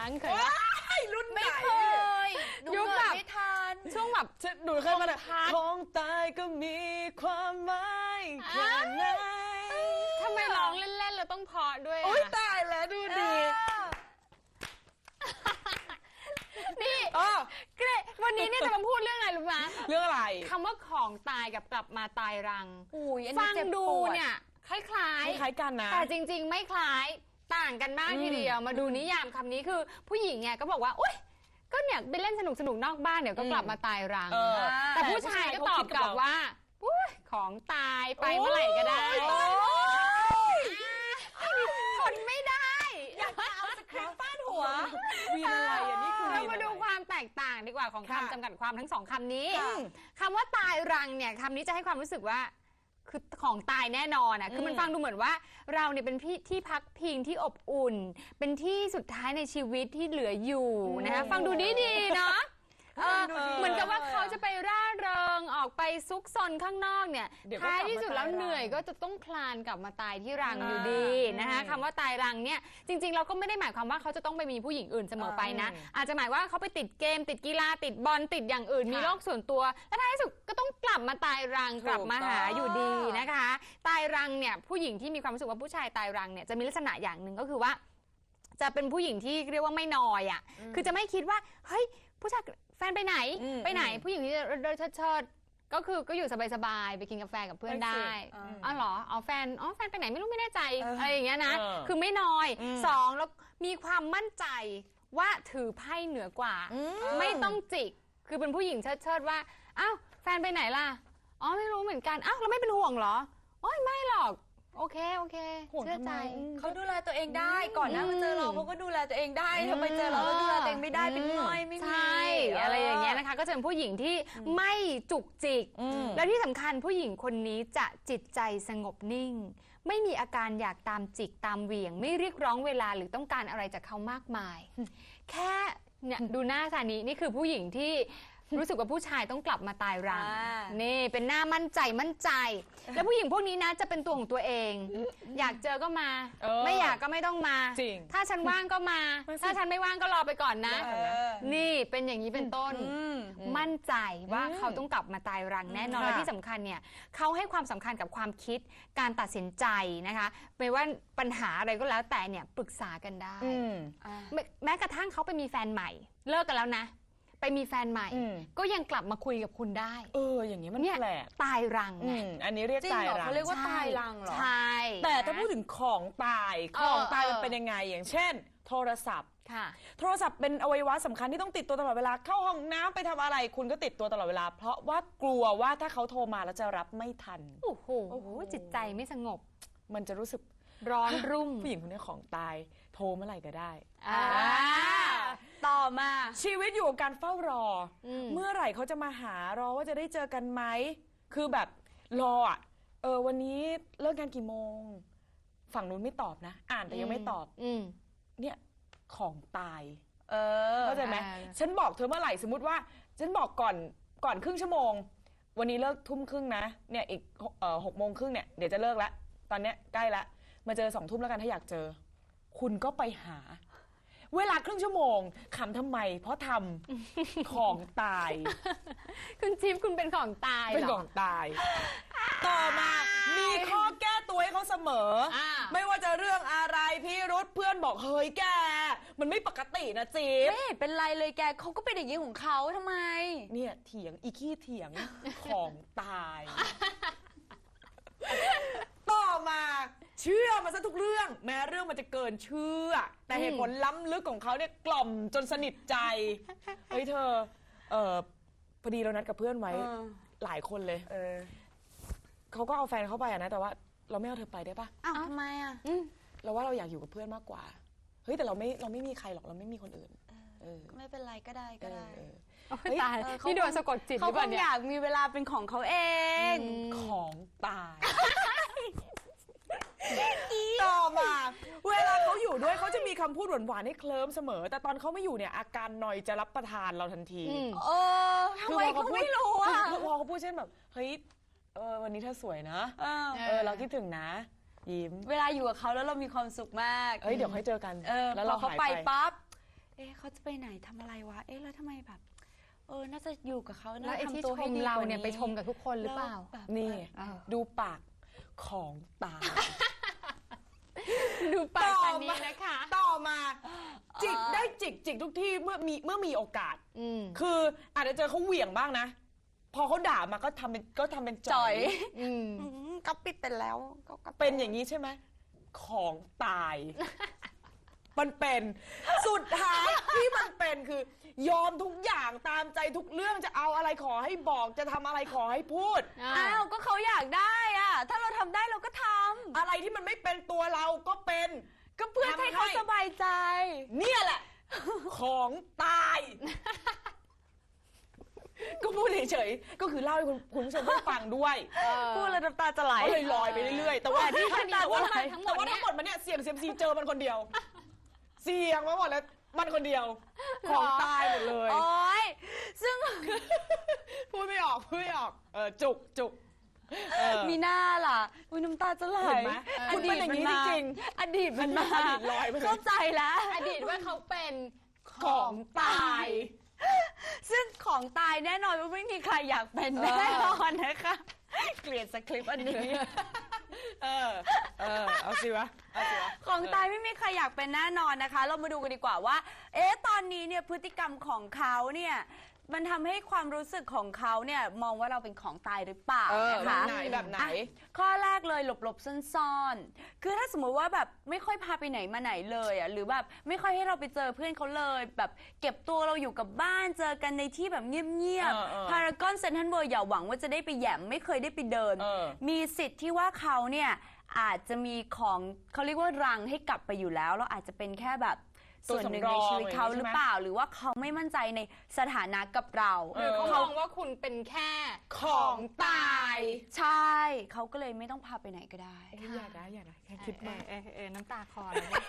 มาตายรังเคยปะไอ้รุ่นไหน ไม่เคยหนูยุคเกิแบดบไม่ทัน ช่วงแบบ ฉันหนูเคยมาเลยพักของตายก็มีความหมายแค่ไหนทำไมร้องเล่นๆแล้วต้องเพอด้วยโอ๊ยอะตายแล้วดูเอดีนี่อ๋อเกรดวันนี้เนี่ยจะมาพูดเรื่องอะไรรู้ไหมเรื่องอะไร คำว่าของตายกับกลับมาตายรัง อุ้ยอันนี้ฟังเจ็บดูปวดเนี่ยคล้ายคล้ายๆกันนะๆแต่จริง ๆ ไม่คล้าย ต่างกันมากอืมทีเดียว มาดูนิยามคำนี้คือผู้หญิงเนี่ยก็บอกว่าอุ้ยก็เนี่ยไปเล่นสนุกสนุกๆนอกบ้านเดี๋ยวก็กลับมาตายรัง เออแต่ผู้ชายก็ตอบกลับว่าอุ้ยของตายไปเมื่อไหร่ก็ได้โอ้ย ทนไม่ได้เอาสคริปต์ฟาดหัววีนอะไรอะนี่คือเราวีนมาอะไรดูความแตกต่างดีกว่าของค่ะคำจำกัดความทั้งสองคำนี้ค่ะ คำว่าตายรังเนี่ยคำนี้จะให้ความรู้สึกว่า คือของตายแน่นอนอะ คือมันอืมฟังดูเหมือนว่า เราเนี่ยเป็นพี่ที่พักพิงที่อบอุ่น เป็นที่สุดท้ายในชีวิตที่เหลืออยู่นะคะ ฟังดูดีดีๆเนาะ เออดูดีเหมือนกับว่าเขาจะไปร่าเริงออกไปซุกซนข้างนอกเนี่ยเดี๋ยวก็ท้ายกลับมาที่สุดแล้วตายรังเหนื่อยก็จะต้องคลานกลับมาตายที่รังอ่าอยู่ดีนะคะอืมคำว่าตายรังเนี่ยจริง ๆ เราก็ไม่ได้หมายความว่าเขาจะต้องไปมีผู้หญิงอื่นเสมอไปนะอืมอาจจะหมายว่าเขาไปติดเกม ติดกีฬาติดบอลติดอย่างอื่นค่ะมีโรคส่วนตัว และท้ายที่สุดก็ต้องกลับมาตายรังถูกกลับมาหาต้องอยู่ดีนะคะ ตายรังเนี่ยผู้หญิงที่มีความรู้สึกว่าผู้ชายตายรังเนี่ยจะมีลักษณะอย่างหนึ่งก็คือว่า จะเป็นผู้หญิงที่เรียกว่าไม่นอยอะ คือจะไม่คิดว่า เฮ้ย ผู้ชาย แฟนไปไหนอืม ไปไหนอืมผู้หญิงที่เดินเชิดๆก็คือก็อยู่สบายๆไปกินกาแฟกับเพื่อนไปสิได้อืมอ๋อเหรอเอาแฟน อ๋อแฟนไปไหนไม่รู้ไม่แน่ใจเออออะไรอย่างเงี้ยนะ เออคือไม่นอยอืม สองแล้วมีความมั่นใจว่าถือไพ่เหนือกว่า อืม ไม่ต้องจิก คือเป็นผู้หญิงเชิดๆว่า อ้าวแฟนไปไหนล่ะ อ๋อไม่รู้เหมือนกัน อ้าวแล้วไม่เป็นห่วงเหรออ๋อไม่หรอก โอเคโอเคห่วงเชื่อทำไมใจเขาดูแลตัวเองได้ ก่อนหน้าอืมมาเจอเราเขาก็ดูแลตัวเองได้อืมทำไมเจอเราแล้วดูแลตัวเองไม่ได้เป็นง่อยไม่มี ใช่ อะไรอย่างเงี้ยนะคะ ก็จะเป็นผู้หญิงที่ไม่จุกจิก อืม แล้วที่สำคัญผู้หญิงคนนี้จะจิตใจสงบนิ่ง ไม่มีอาการอยากตามจิกตามเหวี่ยง ไม่เรียกร้องเวลาหรือต้องการอะไรจากเขามากมาย แค่เนี่ยดูหน้าซานี้นี่คือผู้หญิงที่ รู้สึกว่าผู้ชายต้องกลับมาตายรัง อ่านี่ เป็นหน้ามั่นใจมั่นใจ แล้วผู้หญิงพวกนี้นะจะเป็นตัวของตัวเอง อยากเจอก็มา เออไม่อยากก็ไม่ต้องมา จริงถ้าฉันว่างก็มามาสิ ถ้าฉันไม่ว่างก็รอไปก่อนนะ เออ นี่เป็นอย่างนี้เป็นต้นอืมมั่นใจว่าอืมเขาต้องกลับมาตายรังแน่นอนค่ะและที่สำคัญเนี่ยเขาให้ความสำคัญกับความคิดการตัดสินใจนะคะไม่ว่าปัญหาอะไรก็แล้วแต่เนี่ยปรึกษากันได้อืมแม้แม้กระทั่งเขาไปมีแฟนใหม่ เลิกกันแล้วนะ ไปมีแฟนใหม่ อืม ก็ยังกลับมาคุยกับคุณได้เออ อย่างนี้มันเนี่ยแปลกตายรังอืไงมอันนี้เรียกจริงตายเหรอรังเขาเรียกว่าตายรังเหรอ ใช่ แต่ถ้าพูดถึงของตายของตายเออ มันเป็นยังไง อย่างเช่น โทรศัพท์ ค่ะ โทรศัพท์เป็นอวัยวะสำคัญที่ต้องติดตัวตลอดเวลาเข้าห้องน้ำไปทำอะไร คุณก็ติดตัวตลอดเวลา เพราะว่ากลัวว่าถ้าเขาโทรมาแล้วจะรับไม่ทัน โอ้โหโอ้โห จิตใจไม่สงบ มันจะรู้สึกร้อนรุ่มผู้หญิงคนนี้ของตาย โทรเมื่อไหร่ก็ได้ อ่า ต่อมา ชีวิตอยู่กับการเฝ้ารออม เมื่อไหร่เขาจะมาหารอว่าจะได้เจอกันไหม คือแบบรออะ เออวันนี้เลิกงานกี่โมง ฝั่งนู้นไม่ตอบนะ อ่านแต่ยังไม่ตอบ อืม เนี่ยของตาย เออเข้าใจไหมอ่า ฉันบอกเธอเมื่อไหร่สมมติว่า ฉันบอกก่อนก่อนครึ่งชั่วโมง วันนี้เลิกทุ่มครึ่งนะ เนี่ยอีกหกเอ่อหกโมงครึ่งเนี่ยเดี๋ยวจะเลิกละ ตอนเนี้ยใกล้ละ มาเจอสองทุ่มแล้วกันถ้าอยากเจอ คุณก็ไปหา เวลาครึ่งชั่วโมงขำทำไม เพราะทำ ของตาย คุณจิ๊บคุณเป็นของตายเป็นเหรขอ องตาย ต่อมา มีข้อแก้ตัวให้เขาเสมออาไม่ว่าจะเรื่องอะไรพี่รุธเพื่อนบอกเฮ้ยแก มันไม่ปกตินะจิ๊บ ไม่เห็นเป็นไรเลยแกเขาก็เป็นอย่างนี้ของเขาทำไม เนี่ยเถียงอีขี้เถียง ของตายต่อ มาเชื่อมาซะทุกเรื่อง แม้เรื่องมันจะเกินเชื่อ แต่เหตุผลล้ำลึกของเขาเนี่ยกล่อมจนสนิทใจเฮ้ยเธอเออพอดีเรานัดกับเพื่อนไว้เออหลายคนเลยเออเขาก็เอาแฟนเขาไปอะนะ แต่ว่าเราไม่เอาเธอไปได้ปะอ้าวทำไมอะเราว่าเราอยากอยู่กับเพื่อนมากกว่าเฮ้ยแต่เราไม่เราไม่มีใครหรอกเราไม่มีคนอื่นเออไม่เป็นไรก็ได้เอก็อได้เออโอ้ยตายเออเขานี่โดนสะกดจิตหเขารือเปคล่างเนี่ยอยากมีเวลาเป็นของเขาเองของตาย ต่อมา เวลาเขาอยู่ด้วยเขาจะมี คำพูดหวานๆให้เคลิ้มเสมอ แต่ตอนเขาไม่อยู่เนี่ยอาการนอยจะรับประทานเราทันทีอืมเออทำไมเขาไม่รู้อะคือพอเขาพูดเช่นแบบเฮ้ยเออวันนี้เธอสวยนะเออเออเราคิดถึงนะ ยิ้ม เวลาอยู่กับเขาแล้วเรามีความสุขมากเอ้ยเดี๋ยวค่อยเจอกันเออแล้วพเราอเขาหายไปไปปั๊บเอ๊ะเขาจะไปไหนทำอะไรวะเอ๊ะแล้วทำไมแบบเออ น่าจะอยู่กับเขาแล้วน่าไอ้ที่ทำตัวชให้มดีเรากว่เนี่ยไปชมกับทุกคนหรือเปล่าแล้วแบบนี่เออดูปากของตา ดูปากต่ออันนี้มานะคะ ต่อมาจิกได้จิกจิกทุกที่เมื่อมีเมื่อมีโอกาส อืม คืออาจจะเจอเขาเหวี่ยงบ้างนะ พอเขาด่ามาก็ทำเป็นก็ทำเป็นจ่จ่ออยย อืม อืมก็ปิดไปแล้วก็ก็ เป็นอย่างนี้ใช่ไหมของตาย มันเป็น สุดท้ายที่มันเป็นคือ ยอมทุกอย่างตามใจทุกเรื่องจะเอาอะไรขอให้บอกจะทำอะไรขอให้พูดอ้าวก็เขาอยากได้อะถ้าเราทำได้เราก็ทอะไรที่มันไม่เป็นตัวเราก็เป็นำก็เพื่อให้เขาสบายใจ เนี่ยแหละ ของตาย ก็พูดเฉยๆก็คือเล่าให้คุณคุณผู้ชมได้ฟังด้วยพูดแล้วน้ำตาจะไหล ก็เลยลอยไปเรื่อยๆแต่ว่าแต่ที่แต่ว่าแต่ว่าทั้งหมดแต่ว่าเนี่ย ทั้งหมดมันเนี่ยเสี่ยงเซียมซีเจอมันคนเดียว เสี่ยงมาหมดแล้วมันคนเดียว ของตายหมดเลย โอ๊ยซึ่ง พูดไม่ออกพูดไม่ออกเออจุกจุกเออ มีหน้าล่ะอุ้ยน้ำตาจะไหลเห็นไหมคุณเป็นอย่างนี้จริงอดีตมันมาอดีตลอยไปเลย เข้าใจแล้ว อดีตว่าเขาเป็นของตาย ซึ่งของตายแน่นอนว่าไม่มีใครอยากเป็นเออแน่นอนนะคะ เกลียดสคริปต์อันนี้ เออ เออ เอาสิวะ เอาสิวะ ของตายไม่มีใครอยากเป็นแน่นอนนะคะ เรามาดูกันดีกว่าว่า เอ๊ะ ตอนนี้เนี่ยพฤติกรรมของเขาเนี่ย มันทำให้ความรู้สึกของเขาเนี่ยมองว่าเราเป็นของตายหรือเปล่าเออนะแบบคะไหนแบบไหน อะข้อแรกเลยหลบๆซ่อนๆ คือถ้าสมมุติว่าแบบไม่ค่อยพาไปไหนมาไหนเลยอะหรือแบบไม่ค่อยให้เราไปเจอเพื่อนเขาเลย แบบเก็บตัวเราอยู่กับบ้านเจอกันในที่แบบเงียบเออเออ ๆพารากอนเซนทันเวิร์อย่าหวังว่าจะได้ไปแหยมไม่เคยได้ไปเดิน เออ มีสิทธิ์ที่ว่าเขาเนี่ยอาจจะมีของเขาเรียกว่ารังให้กลับไปอยู่แล้ว แล้วอาจจะเป็นแค่แบบตัว ส่วนหนึ่งสำรในองชีวิตเขาอย่างนี้หรือใช่ไหมเปล่า หรือว่าเขาไม่มั่นใจในสถานะกับเราเอหรืออเขามองว่าคุณเป็นแค่ของตาย ใช่เขาก็เลยไม่ต้องพาไปไหนก็ได้อย่าได้อย่าได้แค่คิดมากเออเออเออน้ำตาคลอเลยเนี่ย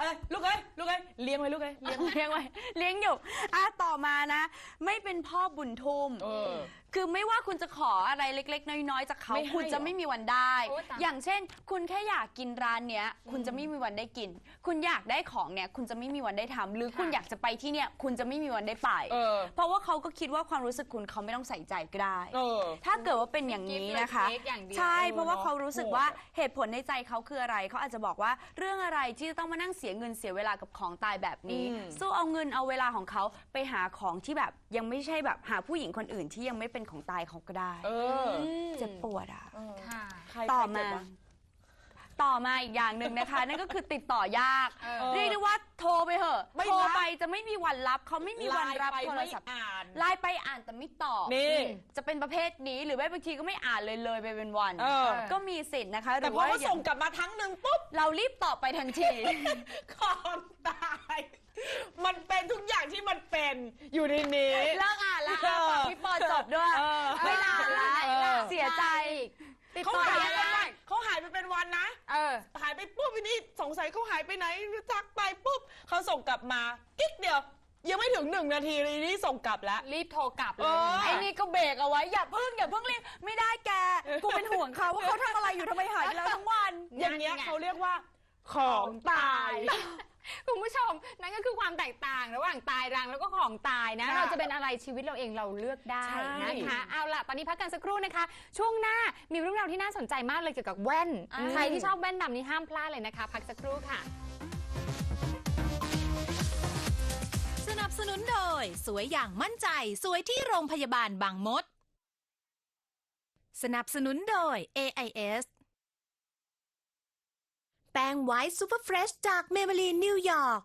เอ้ยลูกเอ้ยลูกเอ้ยเลี้ยงไว้ลูกเอ้ยเลี้ยงเลี้ยงไว้เลี้ยงอยู่อะต่อมานะ ไม่เป็นพ่อบุญทุ่ม เออ คือไม่ว่าคุณจะขออะไรเล็ก ๆ น้อยๆจากเขาไม่ให้คุณจะเหรอไม่มีวันได้ โอ๊ยตาย อย่างเช่น คุณแค่อยากกินร้านเนี้ย คุณจะไม่มีวันได้กิน คุณอยากได้ของเนี่ยคุณจะไม่มีวันได้ทำหรือคุณอยากจะไปที่เนี่ยคุณจะไม่มีวันได้ไป เออ เพราะว่าเขาก็คิดว่าความรู้สึกคุณเขาไม่ต้องใส่ใจก็ได้ เออ ถ้าเกิดว่าเป็นอย่างนี้นะคะกิฟต์เล็กๆอย่างเดียวใช่เออเพราะว่าเนอะเขารู้สึกโหดว่าอะเหตุผลในใจเขาคืออะไร เขาอาจจะบอกว่าเรื่องอะไรที่จะต้องมานั่งเสียเงินเสียเวลากับของตายแบบนี้ อืม สู้เอาเงินเอาเวลาของเขาไปหาของที่แบบยังไม่ใช่แบบหาผู้หญิงคนอื่นที่ยังไม่เป็นของตายเขาก็ได้ เออเจ็บปวดอะเออค่ะ ใครต่อใครเจ็มาบวะ ต่อมาอีกอย่างหนึ่งนะคะ นั่นก็คือติดต่อยาก เออเรียกได้ว่าโทรไปเถอะไม่โทรรับไปจะไม่มีวันรับเขาไม่มีวันรับไลน์ไปโทรไม่ศัพท์อ่าน ไลน์ไปอ่านแต่ไม่ตอบนี่จะเป็นประเภทนี้หรือไม่บางทีก็ไม่อ่านเลยเลยไปเป็นวัน เออ ก็มีสิทธิ์นะคะหแต่รือพอว่าเขาส่งกลับมาทั้งหนึ่งปุ๊บเรารีบตอบไปทันทีของตาย มันเป็นทุกอย่างที่มันเป็นอยู่ในนี้เปปุ๊บทีนี้สงสัยเขาหายไปไหนทักไปปุ๊บเขาส่งกลับมากิ๊กเดียว ยังไม่ถึงหนึ่งนาทีเลยนี่ส่งกลับแล้ว รีบโทรกลับเลเอยอ ไอ้นี่ก็เบรกเอาไว้อย่าเพิ่งอย่าเพิ่งรีบไม่ได้แกกูเป็นห่วงเขาว่าเขาทำอะไรอยู่ทำไมหายไปแล้วทั้งวัน อย่างเงี้ยเขาเรียกว่าของตาย คุณผู้ชมนั่นก็คือความแตกต่างระหว่างตายรังแล้วก็ของตายนะ ค่ะเราจะเป็นอะไรชีวิตเราเองเราเลือกได้ใช่นะคะ เอาล่ะ ตอนนี้พักกันสักครู่นะคะ ช่วงหน้ามีเรื่องราวที่น่าสนใจมากเลยเกี่ยวกับแว่นอ่าใครที่ชอบแว่นดำนี้ห้ามพลาดเลยนะคะ พักสักครู่ค่ะ สนับสนุนโดย สวยอย่างมั่นใจ สวยที่โรงพยาบาลบางมด สนับสนุนโดย AIS แป้งไวท์ซูเปอร์เฟรชจากเมเบลีนนิวยอร์ก